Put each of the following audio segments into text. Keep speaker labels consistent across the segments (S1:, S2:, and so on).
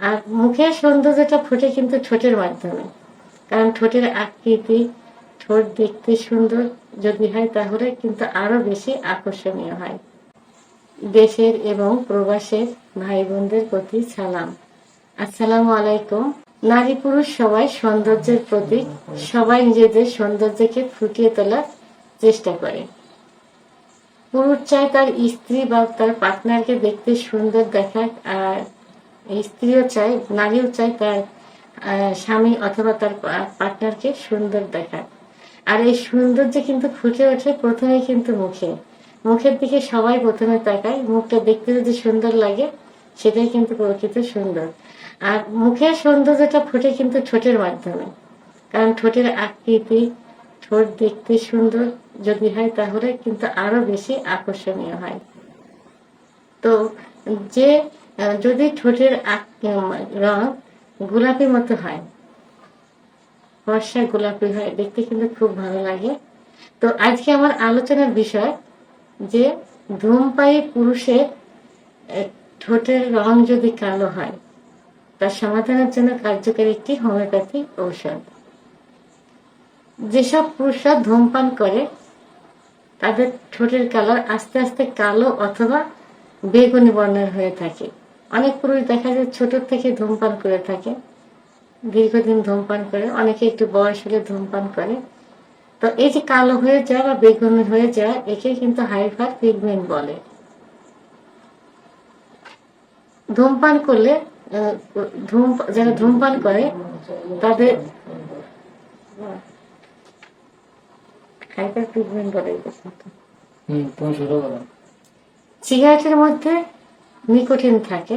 S1: আর মুখের সৌন্দর্যটা ফুটে কিন্তু ঠোঁটের মাধ্যমে। কারণ ঠোঁটের আকৃতি, ঠোঁট দেখতে সুন্দর যদি হয় তাহলে কিন্তু আরও বেশি আকর্ষণীয় হয়। দেশের এবং প্রবাসের ভাই বোনদের প্রতি সালাম। আসসালামু আলাইকুম। নারী পুরুষ সবাই সৌন্দর্যের প্রতীক। সবাই নিজেদের সৌন্দর্যকে ফুটিয়ে তোলার চেষ্টা করে। পুরুষ চায় তার স্ত্রী বা তার পার্টনারকে দেখতে সুন্দর দেখাক আর স্ত্রীও চায় নারীও চায় তার স্বামী অথবা তার পার্টনারকে সুন্দর দেখাক আর এই সৌন্দর্য কিন্তু ফুটে ওঠে প্রথমে কিন্তু মুখে। মুখের দিকে সবাই প্রথমে তাকায়, মুখটা দেখতে যদি সুন্দর লাগে, সেটাই কিন্তু প্রকৃত সুন্দর। আর মুখের সৌন্দর্যটা ফুটে কিন্তু ঠোঁটের মাধ্যমে। কারণ ঠোঁটের আকৃতি, ঠোঁট দেখতে সুন্দর যদি হয়, তাহলে কিন্তু আরও বেশি আকর্ষণীয় হয়। তো যে যদি ঠোঁটের রং গোলাপি মতো হয়, ফর্সা গোলাপি হয়, দেখতে কিন্তু খুব ভালো লাগে। তো আজকে আমার আলোচনার বিষয় যে ধূমপায়ী পুরুষের ঠোঁটের রং যদি কালো হয়, তার সমাধানের জন্য কার্যকরী একটি হোমিওপ্যাথি ঔষধ। যেসব পুরুষরা ধূমপান করে, তাদের ঠোঁটের কালার আস্তে আস্তে কালো অথবা বেগুনি বর্ণের হয়ে থাকে। অনেক পুরুষ দেখা যায় ছোট থেকে ধূমপান করে থাকে। দীর্ঘদিন ধূমপান করে অনেকে একটু বয়স হলে ধূমপান করে। তো এই যে কালো হয়ে যাওয়া বা বেগুনি হয়ে যাওয়া একে কিন্তু হাইফার পিগমেন্ট বলে। ধূমপান করলে যারা ধূমপান করে তাদের হাইপার পিগমেন্ট বলে। সিগারেটের মধ্যে নিকোটিন থাকে।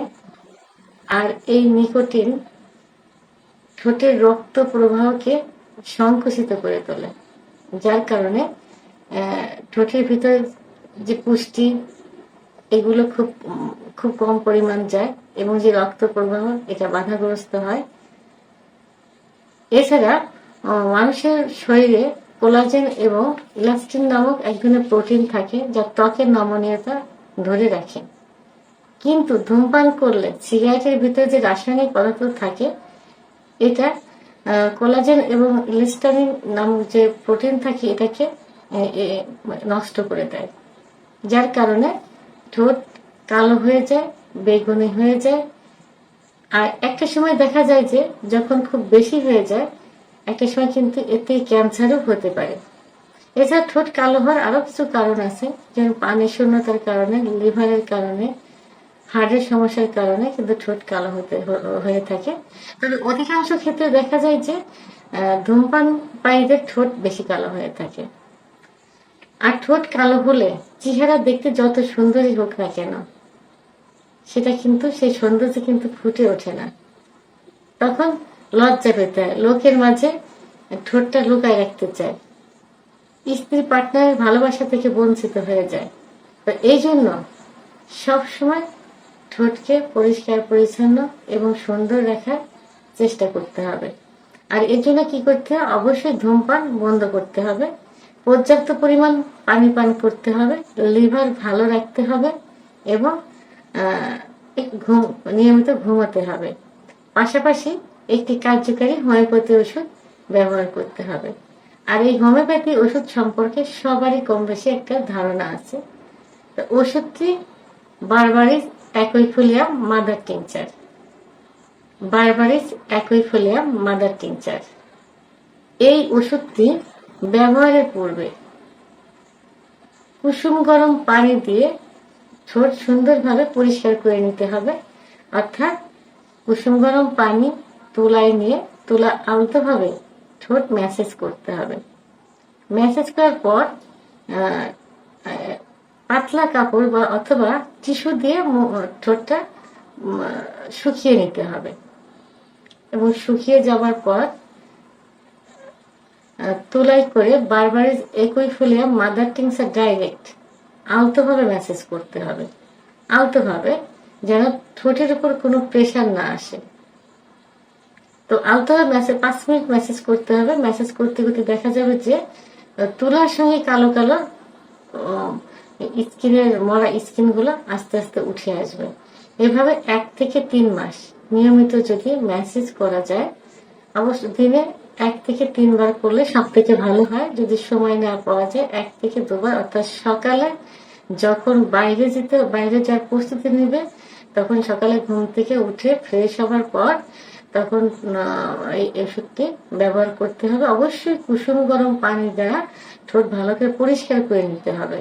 S1: আর এই নিকোটিন ঠোঁটের রক্ত প্রবাহকে সংকুচিত করে তোলে, যার কারণে ঠোঁটের ভিতরে যে পুষ্টি, এগুলো খুব খুব কম পরিমাণ যায় এবং যে রক্ত প্রবাহ, এটা বাধাগ্রস্ত হয়। এছাড়া মানুষের শরীরে কোলাজেন এবং ইলাস্টিন নামক এক ধরনের প্রোটিন থাকে যা ত্বকের নমনীয়তা ধরে রাখে। কিন্তু ধূমপান করলে সিগারেটের ভিতরে যে রাসায়নিক পদার্থ থাকে, এটা কোলাজেন এবং ইলাস্টানিন নামক যে প্রোটিন থাকে, এটাকে নষ্ট করে দেয়। যার কারণে ঠোঁট কালো হয়ে যায়, বেগুনি হয়ে যায়। আর একটা সময় দেখা যায় যে যখন খুব বেশি হয়ে যায়, একটা সময় কিন্তু এতে ক্যান্সারও হতে পারে। এছাড়া ঠোঁট কালো হওয়ার আরও কিছু কারণ আছে, যেমন পানির শূন্যতার কারণে, লিভারের কারণে হার্টের সমস্যার কারণে কিন্তু ঠোঁট কালো হতে হয়ে থাকে। তবে অধিকাংশ ক্ষেত্রে দেখা যায় যে ধূমপান পায়ীদের ঠোঁট বেশি কালো হয়ে থাকে। আর ঠোঁট কালো হলে চেহারা দেখতে যত সুন্দরই হোক না কেন, সেটা কিন্তু, সেই সৌন্দর্য কিন্তু ফুটে ওঠে না। তখন লজ্জা পেতে হয়। লোকের মাঝে ঠোঁটটা লুকায় রাখতে চায়। স্ত্রী পার্টনারের ভালোবাসা থেকে বঞ্চিত হয়ে যায়। তো এই জন্য সবসময় ঠোঁটকে পরিষ্কার, পরিচ্ছন্ন এবং সুন্দর রাখার চেষ্টা করতে হবে। আর এর জন্য কি করতে হবে? অবশ্যই ধূমপান বন্ধ করতে হবে। পর্যাপ্ত পরিমাণ পানি পান করতে হবে। লিভার ভালো রাখতে হবে এবং ঘুম, নিয়মিত ঘুমাতে হবে। পাশাপাশি একটি কার্যকারী হোমিওপ্যাথি ওষুধ ব্যবহার করতে হবে। আর এই হোমিওপ্যাথি ওষুধ সম্পর্কে সবারই কম বেশি একটা ধারণা আছে। তো ওষুধটি berberis aquifolium mother tincture berberis aquifolium mother tincture এই ওষুধটি ব্যবহারের পূর্বে কুসুম গরম পানি দিয়ে ঠোঁট সুন্দরভাবে পরিষ্কার করে নিতে হবে। অর্থাৎ কুসুম গরম পানি তুলায় নিয়ে তুলা আলতোভাবে ঠোঁট ম্যাসেজ করতে হবে। ম্যাসেজ করার পর পাতলা কাপড় বা অথবা টিস্যু দিয়ে ঠোঁটটা শুকিয়ে নিতে হবে। এবং শুকিয়ে যাওয়ার পর তুলাই করে বারবার একই ফুলিয়া মাদার টিংসা ডাইরেক্ট আলতোভাবে ম্যাসেজ করতে হবে। আলতোভাবে যেন ঠোঁটের উপর কোনো প্রেশার না আসে। তো আলতোভাবে মেসেজ পাঁচ মিনিট মেসেজ করতে হবে। মেসেজ করতে করতে দেখা যাবে যে তুলার সঙ্গে কালো কালো স্কিনের মরা স্কিনগুলো আস্তে আস্তে উঠে আসবে। এভাবে এক থেকে তিন মাস নিয়মিত যদি ম্যাসেজ করা যায়, অবশ্য দিনে এক থেকে তিনবার করলে সব থেকে ভালো হয়। যদি সময় না পাওয়া যায়, এক থেকে দুবার। অর্থাৎ সকালে যখন বাইরে যেতে, বাইরে যাওয়ার প্রস্তুতি নেবে, তখন সকালে ঘুম থেকে উঠে ফ্রেশ হওয়ার পর তখন এই ওষুধটি ব্যবহার করতে হবে। অবশ্যই কুসুম গরম পানি দ্বারা ঠোঁট ভালো করে পরিষ্কার করে নিতে হবে।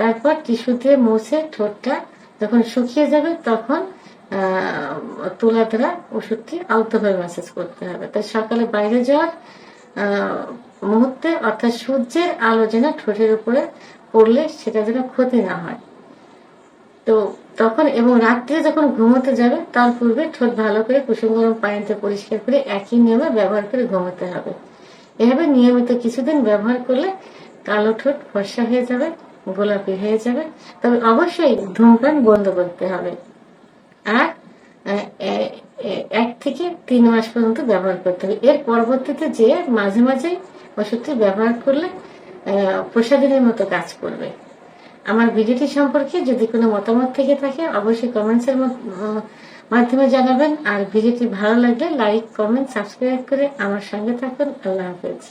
S1: তারপর টিস্যু দিয়ে মুছে ঠোঁটটা যখন শুকিয়ে যাবে তখন তুলা দ্বারা ওষুধটি আলতোভাবে ম্যাসেজ করতে হবে। তাই সকালে বাইরে যাওয়ার মুহূর্তে অর্থাৎ সূর্যের আলো যেন ঠোঁটের উপরে পড়লে সেটা যেন ক্ষতি না হয়। তো তখন এবং রাত্রে যখন ঘুমোতে যাবে, তার পূর্বে ঠোঁট ভালো করে কুসুম গরম পানিতে পরিষ্কার করে একই নিয়মে ব্যবহার করে ঘুমোতে হবে। এভাবে নিয়মিত কিছুদিন ব্যবহার করলে কালো ঠোঁট ফর্সা হয়ে যাবে। গোলাপি হয়ে যাবে। তবে অবশ্যই ধূমপান বন্ধ করতে হবে। আর এক থেকে তিন মাস পর্যন্ত ব্যবহার করতে হবে। এর পরবর্তীতে যে মাঝে মাঝে ওষুধটি ব্যবহার করলে আহ, প্রসাধনের মতো কাজ করবে। আমার ভিডিওটি সম্পর্কে যদি কোনো মতামত থেকে থাকে অবশ্যই কমেন্টসের মাধ্যমে জানাবেন। আর ভিডিওটি ভালো লাগলে লাইক কমেন্ট সাবস্ক্রাইব করে আমার সঙ্গে থাকুন। আল্লাহ হাফেজ।